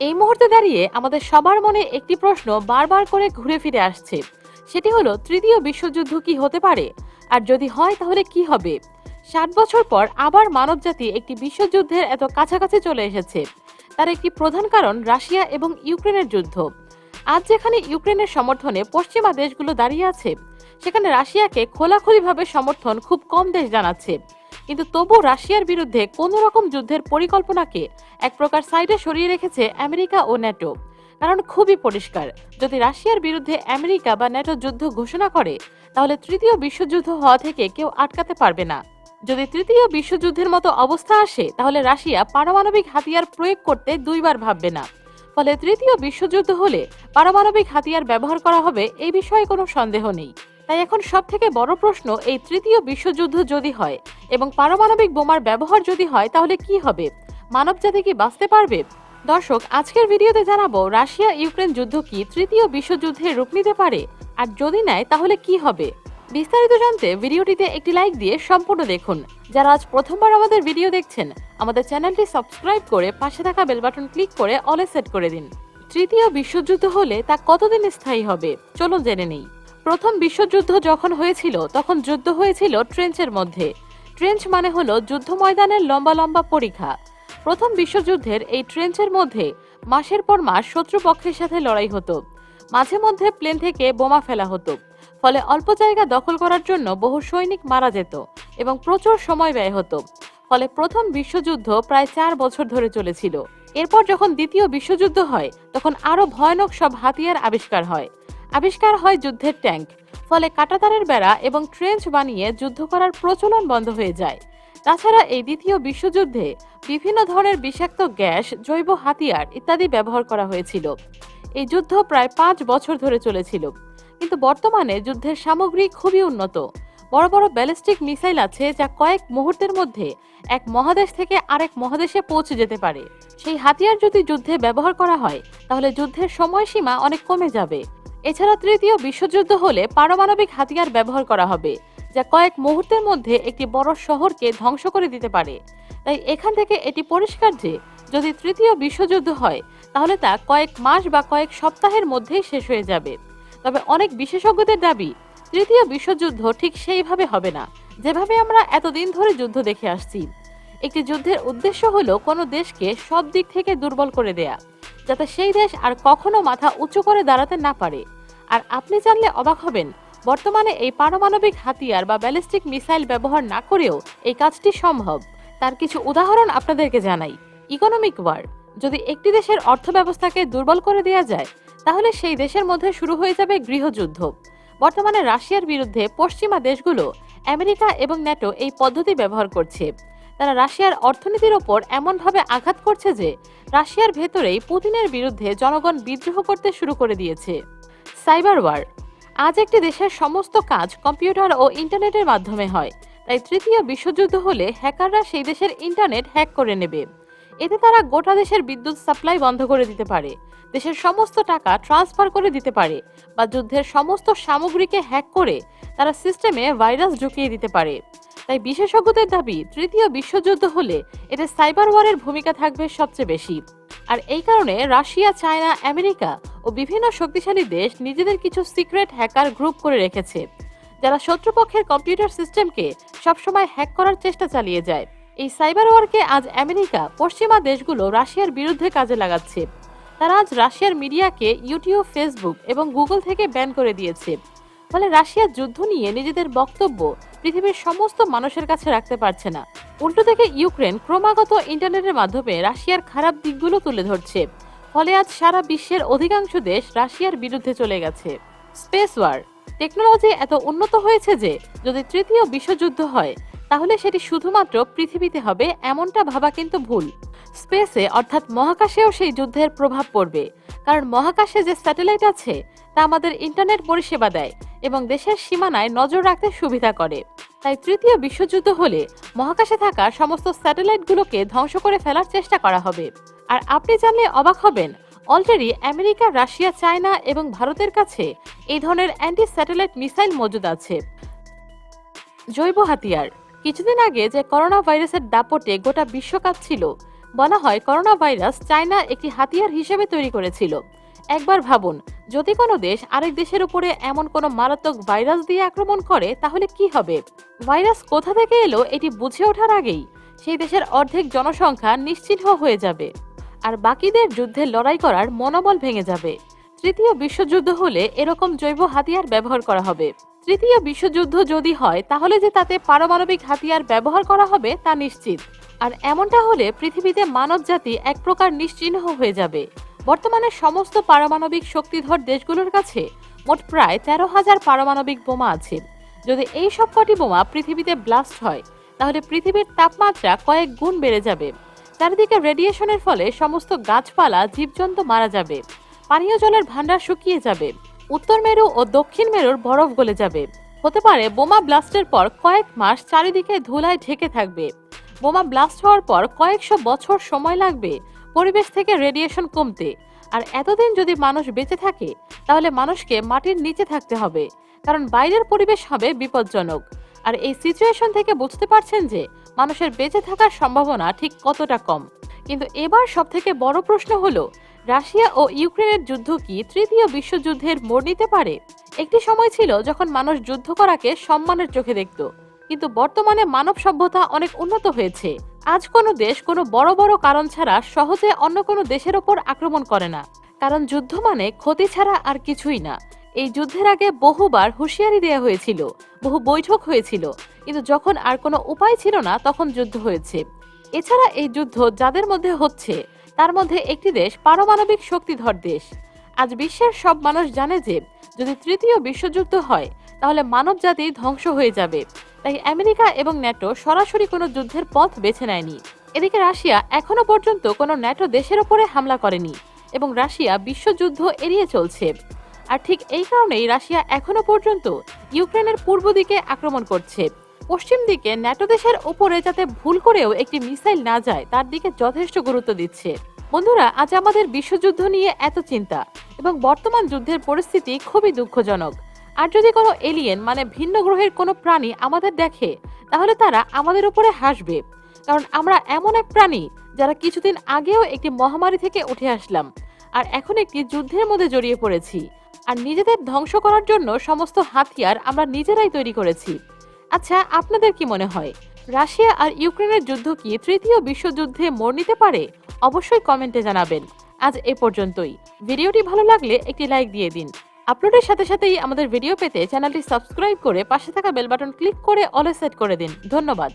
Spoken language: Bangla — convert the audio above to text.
এই মুহূর্তে দাঁড়িয়ে আমাদের সবার মনে একটি প্রশ্ন বারবার করে ঘুরে ফিরে আসছে। সেটি হলো, তৃতীয় বিশ্বযুদ্ধ কি হতে পারে? আর যদি হয়, তাহলে কি হবে? ষাট বছর পর আবার মানবজাতি একটি বিশ্বযুদ্ধের এত কাছাকাছি চলে এসেছে। তার একটি প্রধান কারণ রাশিয়া এবং ইউক্রেনের যুদ্ধ। আজ যেখানে ইউক্রেনের সমর্থনে পশ্চিমা দেশগুলো দাঁড়িয়ে আছে, সেখানে রাশিয়াকে খোলাখুলিভাবে সমর্থন খুব কম দেশ জানাচ্ছে। কিন্তু তবু রাশিয়ার বিরুদ্ধে কোনো রকম যুদ্ধের পরিকল্পনাকে এক প্রকার সাইডে সরিয়ে রেখেছে আমেরিকা ও ন্যাটো। কারণ খুবই পরিষ্কার, যদি রাশিয়ার বিরুদ্ধে আমেরিকা বা ন্যাটো যুদ্ধ ঘোষণা করে, তাহলে তৃতীয় বিশ্বযুদ্ধ হওয়া থেকে কেউ আটকাতে পারবে না। যদি তৃতীয় বিশ্বযুদ্ধের মতো অবস্থা আসে, তাহলে রাশিয়া পারমাণবিক হাতিয়ার প্রয়োগ করতে দুইবার ভাববে না। ফলে তৃতীয় বিশ্বযুদ্ধ হলে পারমাণবিক হাতিয়ার ব্যবহার করা হবে, এই বিষয়ে কোনো সন্দেহ নেই। তাই এখন সব থেকে বড় প্রশ্ন, এই তৃতীয় বিশ্বযুদ্ধ যদি হয় এবং পারমাণবিক বোমার ব্যবহার যদি হয়, তাহলে কি হবে? মানবজাতি কি বাঁচতে পারবে? দর্শক, আজকের ভিডিওতে জানাব, রাশিয়া ইউক্রেন যুদ্ধ কি তৃতীয় বিশ্বযুদ্ধে রূপ নিতে পারে? আর যদি নেয়, তাহলে কি হবে? বিস্তারিত জানতে ভিডিওটিতে একটি লাইক দিয়ে সম্পূর্ণ দেখুন। যারা আজ প্রথমবার আমাদের ভিডিও দেখছেন, আমাদের চ্যানেলটি সাবস্ক্রাইব করে পাশে থাকা বেল বাটন ক্লিক করে অলে সেট করে দিন। তৃতীয় বিশ্বযুদ্ধ হলে তা কতদিন স্থায়ী হবে? চলুন জেনে নেই। প্রথম বিশ্বযুদ্ধ যখন হয়েছিল, তখন যুদ্ধ হয়েছিল ট্রেঞ্চের মধ্যে। ট্রেঞ্চ মানে হলো যুদ্ধ ময়দানের লম্বা লম্বা পরীক্ষা। প্রথম বিশ্বযুদ্ধের এই ট্রেঞ্চের মধ্যে মাসের পর মাস শত্রুপক্ষের সাথে লড়াই হতো। মাঝে মধ্যে প্লেন থেকে বোমা ফেলা হতো। ফলে অল্প জায়গা দখল করার জন্য বহু সৈনিক মারা যেত এবং প্রচুর সময় ব্যয় হতো। ফলে প্রথম বিশ্বযুদ্ধ প্রায় চার বছর ধরে চলেছিল। এরপর যখন দ্বিতীয় বিশ্বযুদ্ধ হয়, তখন আরও ভয়ানক সব হাতিয়ার আবিষ্কার হয়। আবিষ্কার হয় যুদ্ধের ট্যাঙ্ক। ফলে কাটাতারের বেড়া এবং ট্রেঞ্চ বানিয়ে যুদ্ধ করার প্রচলন বন্ধ হয়ে যায়। তাছাড়া এই দ্বিতীয় বিশ্বযুদ্ধে বিভিন্ন ধরনের বিষাক্ত গ্যাস, জৈব হাতিয়ার ইত্যাদি ব্যবহার করা হয়েছিল। এই যুদ্ধ প্রায় পাঁচ বছর ধরে চলেছিল। কিন্তু বর্তমানে যুদ্ধের সামগ্রী খুবই উন্নত। বড় বড় ব্যালিস্টিক মিসাইল আছে যা কয়েক মুহূর্তের মধ্যে এক মহাদেশ থেকে আরেক মহাদেশে পৌঁছে যেতে পারে। সেই হাতিয়ার যদি যুদ্ধে ব্যবহার করা হয়, তাহলে যুদ্ধের সময়সীমা অনেক কমে যাবে। এছাড়া তৃতীয় বিশ্বযুদ্ধ হলে পারমাণবিক হাতিয়ার ব্যবহার করা হবে, যা কয়েক মুহূর্তের মধ্যে একটি বড় শহরকে ধ্বংস করে দিতে পারে। তাই এখান থেকে এটি পরিষ্কার যে, যদি তৃতীয় বিশ্বযুদ্ধ হয়, তাহলে তা কয়েক মাস বা কয়েক সপ্তাহের মধ্যেই শেষ হয়ে যাবে। তবে অনেক বিশেষজ্ঞদের দাবি, তৃতীয় বিশ্বযুদ্ধ ঠিক সেইভাবে হবে না, যেভাবে আমরা এতদিন ধরে যুদ্ধ দেখে আসছি। একটি যুদ্ধের উদ্দেশ্য হলো কোনো দেশকে সব দিক থেকে দুর্বল করে দেয়া, যাতে সেই দেশ আর কখনো মাথা উঁচু করে দাঁড়াতে না পারে। আর আপনি জানলে অবাক হবেন, বর্তমানে এই পারমাণবিক হাতিয়ার বা ব্যালিস্টিক মিসাইল ব্যবহার না করেও এই কাজটি সম্ভব। তার কিছু উদাহরণ আপনাদেরকে জানাই। ইকোনমিক ওয়ার, যদি একটি দেশের অর্থব্যবস্থাকে দুর্বল করে দেওয়া যায়, তাহলে সেই দেশের মধ্যে শুরু হয়ে যাবে গৃহযুদ্ধ। বর্তমানে রাশিয়ার বিরুদ্ধে পশ্চিমা দেশগুলো আমেরিকা এবং ন্যাটো এই পদ্ধতি ব্যবহার করছে। তারা রাশিয়ার অর্থনীতির ওপর এমনভাবে আঘাত করছে যে, রাশিয়ার ভেতরেই পুতিনের বিরুদ্ধে জনগণ বিদ্রোহ করতে শুরু করে দিয়েছে। Cyber war. আজ একটি দেশের সমস্ত কাজ কম্পিউটার ও ইন্টারনেটের মাধ্যমে হয়, তাই তৃতীয় বিশ্বযুদ্ধ হলে হ্যাকাররা সেই দেশের ইন্টারনেট হ্যাক করে নেবে। এতে তারা গোটা দেশের বিদ্যুৎ সাপ্লাই বন্ধ করে দিতে পারে, দেশের সমস্ত টাকা ট্রান্সফার করে দিতে পারে বা যুদ্ধের সমস্ত সামগ্রীকে হ্যাক করে তারা সিস্টেমে ভাইরাস ঢুকিয়ে দিতে পারে। তাই বিশেষজ্ঞদের দাবি, তৃতীয় বিশ্বযুদ্ধ হলে এটা সাইবার ওয়ারের ভূমিকা থাকবে সবচেয়ে বেশি। আর এই কারণে রাশিয়া, চায়না, আমেরিকা ও বিভিন্ন শক্তিশালী দেশ নিজেদের কিছু সিক্রেট হ্যাকার গ্রুপ করে রেখেছে, যারা শত্রুপক্ষের কম্পিউটার সিস্টেমকে সবসময় হ্যাক করার চেষ্টা চালিয়ে যায়। এই সাইবার ওয়ারকে আজ আমেরিকা, পশ্চিমা দেশগুলো রাশিয়ার বিরুদ্ধে কাজে লাগাচ্ছে। তারা আজ রাশিয়ার মিডিয়াকে ইউটিউব, ফেসবুক এবং গুগল থেকে ব্যান করে দিয়েছে। ফলে রাশিয়া যুদ্ধ নিয়ে নিজেদের বক্তব্য পৃথিবীর সমস্ত মানুষের কাছে রাখতে পারছে না। উল্টো থেকে ইউক্রেন ক্রমাগত ইন্টারনেটের মাধ্যমে রাশিয়ার খারাপ দিকগুলো তুলে ধরছে। ফলে আজ সারা বিশ্বের অধিকাংশ দেশ রাশিয়ার বিরুদ্ধে চলে গেছে। Space war. টেকনোলজি এত উন্নত হয়েছে যে যদি তৃতীয় বিশ্বযুদ্ধ হয় তাহলে সেটি শুধুমাত্র পৃথিবীতে হবে, এমনটা ভাবা কিন্তু ভুল। স্পেসে, অর্থাৎ মহাকাশেও সেই যুদ্ধের প্রভাব পড়বে। কারণ মহাকাশে যে স্যাটেলাইট আছে, তা আমাদের ইন্টারনেট পরিষেবা দেয় এবং দেশের সীমানায় নজর রাখতে সুবিধা করে। তাই তৃতীয় বিশ্বযুদ্ধ হলে মহাকাশে থাকা সমস্ত স্যাটেলাইটগুলোকে ধ্বংস করে ফেলার চেষ্টা করা হবে। আর আপনি জানলে অবাক হবেন, অলরেডি আমেরিকা, রাশিয়া, চায়না এবং ভারতের কাছে এই ধরনের অ্যান্টি স্যাটেলাইট মিসাইল মজুদ আছে। জৈব হাতিয়ার। কিছুদিন আগে যে করোনা ভাইরাসের দাপটে গোটা বিশ্বকাপ ছিল, বলা হয় করোনা ভাইরাস চায়না একটি হাতিয়ার হিসেবে তৈরি করেছিল। একবার ভাবুন, যদি কোনো দেশ আরেক দেশের উপরে এমন কোনো মারাত্মক ভাইরাস দিয়ে আক্রমণ করে, তাহলে কি হবে? ভাইরাস কোথা থেকে এলো এটি বুঝে ওঠার আগেই সেই দেশের অর্ধেক জনসংখ্যা নিশ্চিহ্ন হয়ে যাবে। আর বাকিদের যুদ্ধে লড়াই করার মনোবল ভেঙে যাবে। তৃতীয় বিশ্বযুদ্ধ হলে এরকম জৈব হাতিয়ার ব্যবহার করা হবে। তৃতীয় বিশ্বযুদ্ধ যদি হয়, তাহলে যে তাতে পারমাণবিক হাতিয়ার ব্যবহার করা হবে তা নিশ্চিত। আর এমনটা হলে পৃথিবীতে মানবজাতি এক প্রকার নিশ্চিহ্ন হয়ে যাবে। বর্তমানে সমস্ত পারমাণবিক শক্তিধর দেশগুলোর কাছে মোট প্রায় তেরো হাজার পারমাণবিক বোমা আছে। যদি এই সব কটি বোমা পৃথিবীতে ব্লাস্ট হয়, তাহলে পৃথিবীর তাপমাত্রা কয়েক গুণ বেড়ে যাবে। চারিদিকে রেডিয়েশনের ফলে সমস্ত গাছপালা, জীবজন্তু মারা যাবে। পানীয় জলের ভান্ডার শুকিয়ে যাবে। উত্তর মেরু ও দক্ষিণ মেরুর বরফ গলে যাবে। হতে পারে বোমা ব্লাস্টের পর কয়েক মাস চারিদিকে ধুলায় ঢেকে থাকবে। বোমা ব্লাস্ট হওয়ার পর কয়েকশো বছর সময় লাগবে পরিবেশ থেকে রেডিয়েশন কমতে। আর এতদিন যদি মানুষ বেঁচে থাকে, তাহলে মানুষকে মাটির নিচে থাকতে হবে, কারণ বাইরের পরিবেশ হবে বিপজ্জনক। আর এই সিচুয়েশন থেকে বুঝতে পারছেন যে মানুষের বেঁচে থাকার সম্ভাবনা ঠিক কতটা কম। কিন্তু এবার সব থেকে বড় প্রশ্ন হলো রাশিয়া ও ইউক্রেনের যুদ্ধ কি তৃতীয় বিশ্বযুদ্ধের মোড় নিতে পারে? একটি সময় ছিল যখন মানুষ যুদ্ধ করাকে সম্মানের চোখে দেখত, কিন্তু বর্তমানে মানব সভ্যতা অনেক উন্নত হয়েছে। আজ কোনো দেশ কোনো বড় বড় কারণ ছাড়া সহজে অন্য কোনো দেশের ওপর আক্রমণ করে না। কারণ যুদ্ধ মানে ক্ষতি ছাড়া আর কিছুই না। এই যুদ্ধের আগে বহুবার হুঁশিয়ারি দেওয়া হয়েছিল, বহু বৈঠক হয়েছিল, কিন্তু যখন আর কোনো উপায় ছিল না তখন যুদ্ধ হয়েছে। এছাড়া এই যুদ্ধ যাদের মধ্যে হচ্ছে তার মধ্যে একটি দেশ পারমাণবিক শক্তিধর দেশ। আজ বিশ্বের সব মানুষ জানে যে, যদি তৃতীয় বিশ্বযুদ্ধ হয়, তাহলে মানব জাতি ধ্বংস হয়ে যাবে। তাই আমেরিকা এবং ন্যাটো সরাসরি কোনো যুদ্ধের পথ বেছে নেয়নি। এদিকে রাশিয়া এখনও পর্যন্ত কোনো ন্যাটো দেশের ওপরে হামলা করেনি এবং রাশিয়া বিশ্বযুদ্ধ এড়িয়ে চলছে। আর ঠিক এই কারণেই রাশিয়া এখনও পর্যন্ত ইউক্রেনের পূর্ব দিকে আক্রমণ করছে। পশ্চিম দিকে ন্যাটো দেশের উপরে যাতে ভুল করেও একটি মিসাইল না যায়, তার দিকে যথেষ্ট গুরুত্ব দিচ্ছে। বন্ধুরা, আজ আমাদের বিশ্বযুদ্ধ নিয়ে এত চিন্তা এবং বর্তমান যুদ্ধের পরিস্থিতি খুবই দুঃখজনক। আর যদি কোনো এলিয়েন মানে ভিন্ন গ্রহের কোনো প্রাণী আমাদের দেখে, তাহলে তারা আমাদের উপরে হাসবে। কারণ আমরা এমন এক প্রাণী যারা কিছুদিন আগেও একটি মহামারী থেকে উঠে আসলাম, আর এখন একটি যুদ্ধের মধ্যে জড়িয়ে পড়েছি। আর নিজেদের ধ্বংস করার জন্য সমস্ত হাতিয়ার আমরা নিজেরাই তৈরি করেছি। আচ্ছা আপনাদের কি মনে হয়, রাশিয়া আর ইউক্রেনের যুদ্ধ কি তৃতীয় বিশ্বযুদ্ধে মোড় নিতে পারে? অবশ্যই কমেন্টে জানাবেন। আজ এ পর্যন্তই। ভিডিওটি ভালো লাগলে একটি লাইক দিয়ে দিন। আপলোডের সাথে সাথেই আমাদের ভিডিও পেতে চ্যানেলটি সাবস্ক্রাইব করে পাশে থাকা বেল বাটন ক্লিক করে অলে সেট করে দিন। ধন্যবাদ।